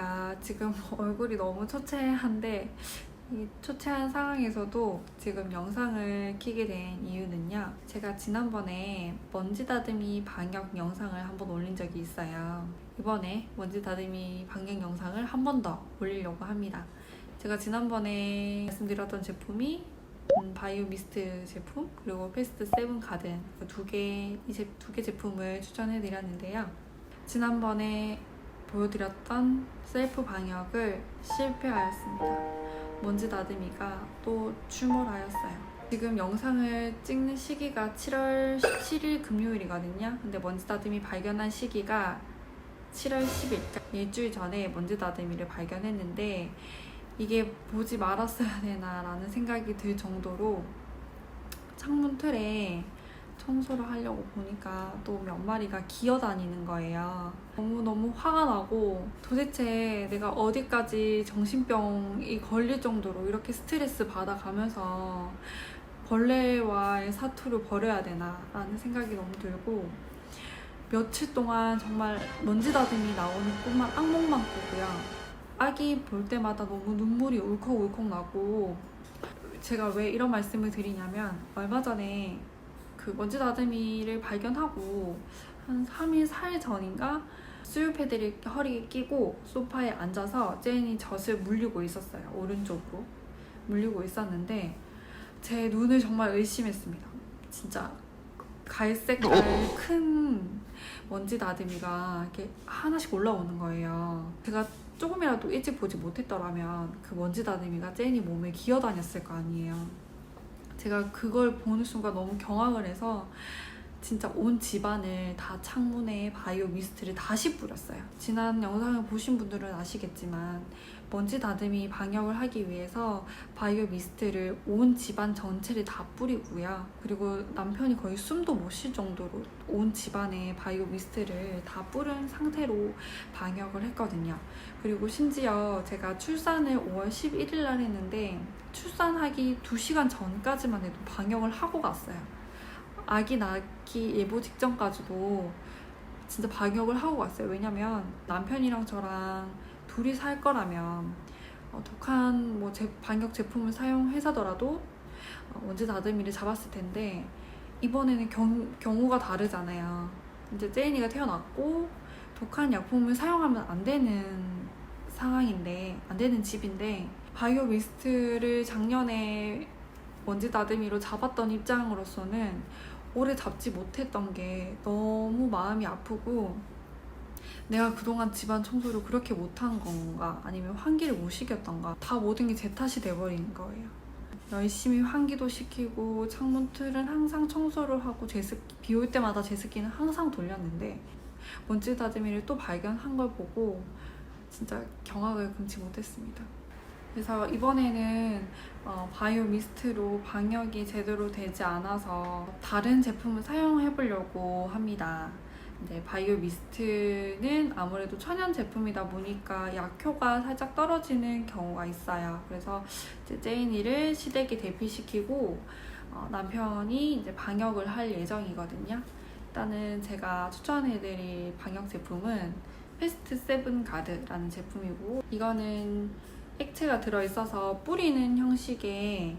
제가 지금 얼굴이 너무 초췌한데 이 초췌한 상황에서도 지금 영상을 키게 된 이유는요. 제가 지난번에 먼지 다듬이 방역 영상을 한번 올린 적이 있어요. 이번에 먼지 다듬이 방역 영상을 한 번 더 올리려고 합니다. 제가 지난번에 말씀드렸던 제품이 음, 바이오 미스트 제품 그리고 페스트 세븐 가든 두 개 이 두 개 제품을 추천해 드렸는데요. 지난번에 보여드렸던 셀프 방역을 실패하였습니다. 먼지 다듬이가 또 출몰하였어요. 지금 영상을 찍는 시기가 7월 17일 금요일이거든요. 근데 먼지 다듬이 발견한 시기가 7월 10일, 일주일 전에 먼지 다듬이를 발견했는데 이게 보지 말았어야 되나라는 생각이 들 정도로 창문 틀에 청소를 하려고 보니까 또 몇 마리가 기어다니는 거예요. 너무너무 화가 나고 도대체 내가 어디까지 정신병이 걸릴 정도로 이렇게 스트레스 받아가면서 벌레와의 사투를 벌여야 되나 라는 생각이 너무 들고 며칠 동안 정말 먼지 다듬이 나오는 꿈만 악몽만 꾸고요. 아기 볼 때마다 너무 눈물이 울컥울컥 나고 제가 왜 이런 말씀을 드리냐면 얼마 전에 그 먼지 다듬이를 발견하고 한 3일, 4일 전인가 수유 패드를 허리에 끼고 소파에 앉아서 제인이 젖을 물리고 있었어요. 오른쪽으로 물리고 있었는데 제 눈을 정말 의심했습니다. 진짜 갈색깔 큰 먼지 다듬이가 이렇게 하나씩 올라오는 거예요. 제가 조금이라도 일찍 보지 못했더라면 그 먼지 다듬이가 제인이 몸에 기어다녔을 거 아니에요. 제가 그걸 보는 순간 너무 경악을 해서 진짜 온 집안을 다 창문에 바이오 미스트를 다시 뿌렸어요. 지난 영상을 보신 분들은 아시겠지만 먼지 다듬이 방역을 하기 위해서 바이오 미스트를 온 집안 전체를 다 뿌리고요. 그리고 남편이 거의 숨도 못 쉴 정도로 온 집안에 바이오 미스트를 다 뿌린 상태로 방역을 했거든요. 그리고 심지어 제가 출산을 5월 11일 날 했는데 출산하기 2시간 전까지만 해도 방역을 하고 갔어요. 아기 낳기 예보 직전까지도 진짜 방역을 하고 갔어요. 왜냐면 남편이랑 저랑 둘이 살 거라면 어, 독한 뭐 제, 방역 제품을 사용해서더라도 어, 먼지 다듬이를 잡았을 텐데 이번에는 경, 경우가 다르잖아요. 이제 제인이가 태어났고 독한 약품을 사용하면 안 되는 상황인데 안 되는 집인데 바이오 미스트를 작년에 먼지 다듬이로 잡았던 입장으로서는 오래 잡지 못했던 게 너무 마음이 아프고 내가 그동안 집안 청소를 그렇게 못한 건가 아니면 환기를 못 시켰던가 다 모든 게 제 탓이 돼버리는 거예요. 열심히 환기도 시키고 창문 틀은 항상 청소를 하고 제습기 비올 때마다 제습기는 항상 돌렸는데 먼지 다듬이를 또 발견한 걸 보고 진짜 경악을 금치 못했습니다. 그래서 이번에는 어, 바이오 미스트로 방역이 제대로 되지 않아서 다른 제품을 사용해 보려고 합니다. 네, 바이오 미스트는 아무래도 천연 제품이다 보니까 약효가 살짝 떨어지는 경우가 있어요. 그래서 이제 제이니를 시댁에 대피시키고 어, 남편이 이제 방역을 할 예정이거든요. 일단은 제가 추천해드릴 방역 제품은 페스트 세븐 가드라는 제품이고 이거는 액체가 들어있어서 뿌리는 형식의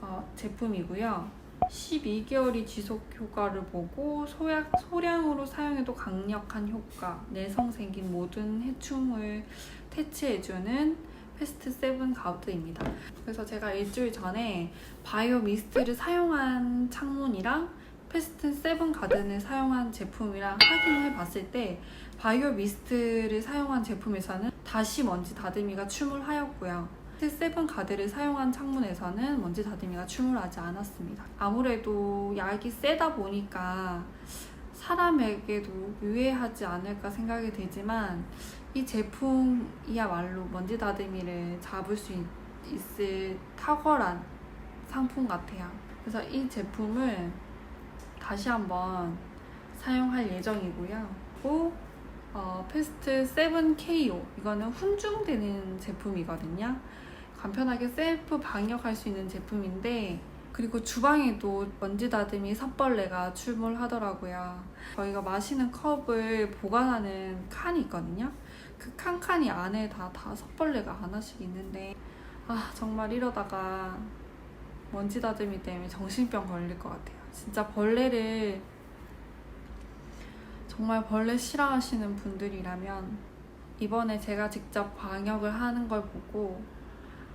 어, 제품이고요. 12개월이 지속 효과를 보고 소약, 소량으로 사용해도 강력한 효과, 내성 생긴 모든 해충을 퇴치해주는 페스트 세븐 가우드입니다. 그래서 제가 일주일 전에 바이오 미스트를 사용한 창문이랑 페스트 세븐 가든을 사용한 제품이랑 확인해 봤을 때 바이오 미스트를 사용한 제품에서는 다시 먼지 다듬이가 출몰하였고요. 세븐 가드를 사용한 창문에서는 먼지 다듬이가 출몰하지 않았습니다. 아무래도 약이 세다 보니까 사람에게도 유해하지 않을까 생각이 되지만 이 제품이야말로 먼지 다듬이를 잡을 수 있, 있을 탁월한 상품 같아요. 그래서 이 제품을 다시 한번 사용할 예정이고요. 그리고 어, 페스트 7KO 이거는 훈중되는 제품이거든요. 간편하게 셀프 방역할 수 있는 제품인데 그리고 주방에도 먼지 다듬이 삿벌레가 출몰하더라고요. 저희가 마시는 컵을 보관하는 칸이 있거든요. 그 칸칸이 안에 다 다섯 벌레가 하나씩 있는데 아 정말 이러다가 먼지 다듬이 때문에 정신병 걸릴 것 같아요. 진짜 벌레를 정말 벌레 싫어하시는 분들이라면 이번에 제가 직접 방역을 하는 걸 보고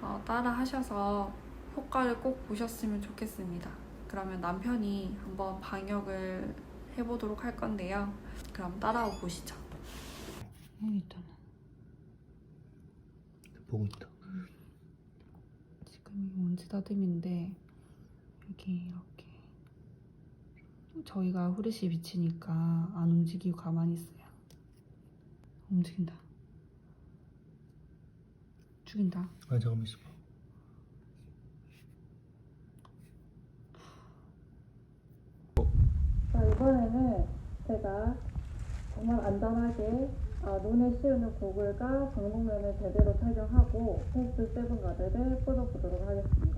어, 따라 하셔서 효과를 꼭 보셨으면 좋겠습니다. 그러면 남편이 한번 방역을 해보도록 할 건데요. 그럼 따라오 보시죠. 여기 있잖아. 보고 있다. 지금 이 먼지 다듬인데 여기 이렇게 저희가 후레쉬 비치니까 안 움직이고 가만히 있어요. 움직인다. 죽인다. 아 잠깐만 있어봐. 자 이번에는 제가 정말 안전하게 아, 눈에 씌우는 고글과 정복면을 제대로 착용하고 페이스 세븐 가드를 뿌려보도록 하겠습니다.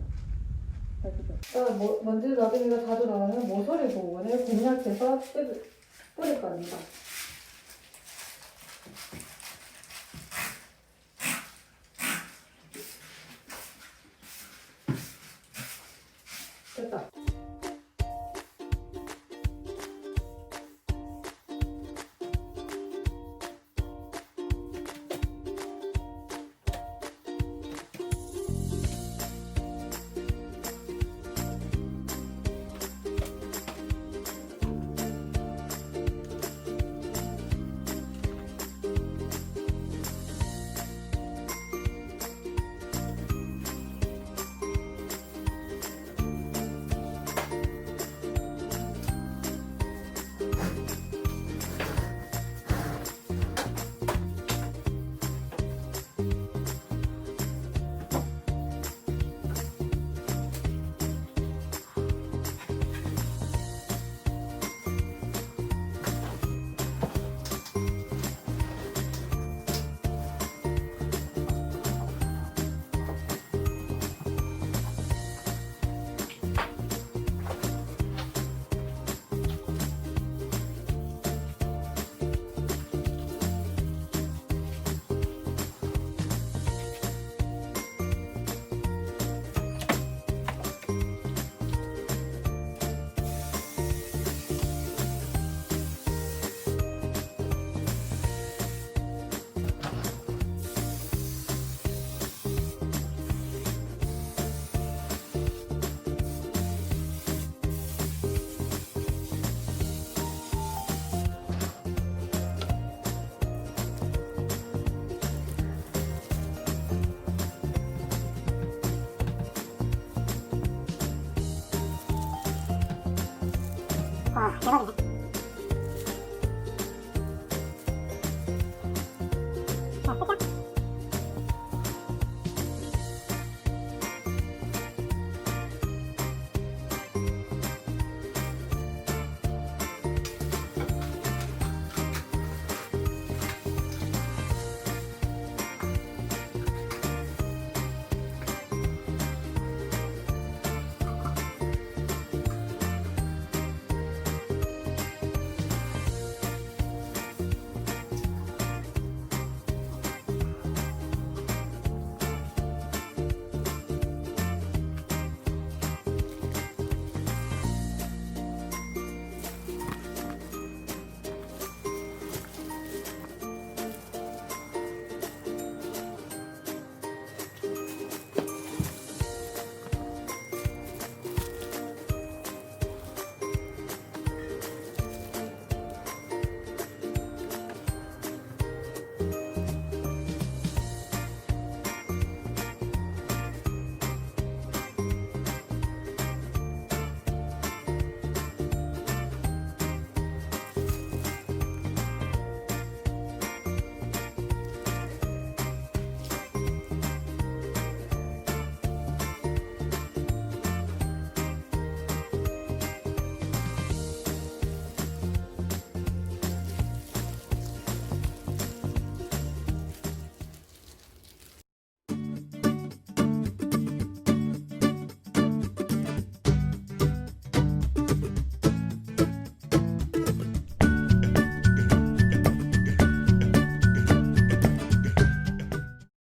가시죠. 자, 뭐, 먼지 나들이가 자주 나오는 모서리 부분을 공략해서 뿌- 뿌릴 겁니다. 啊，写到哪？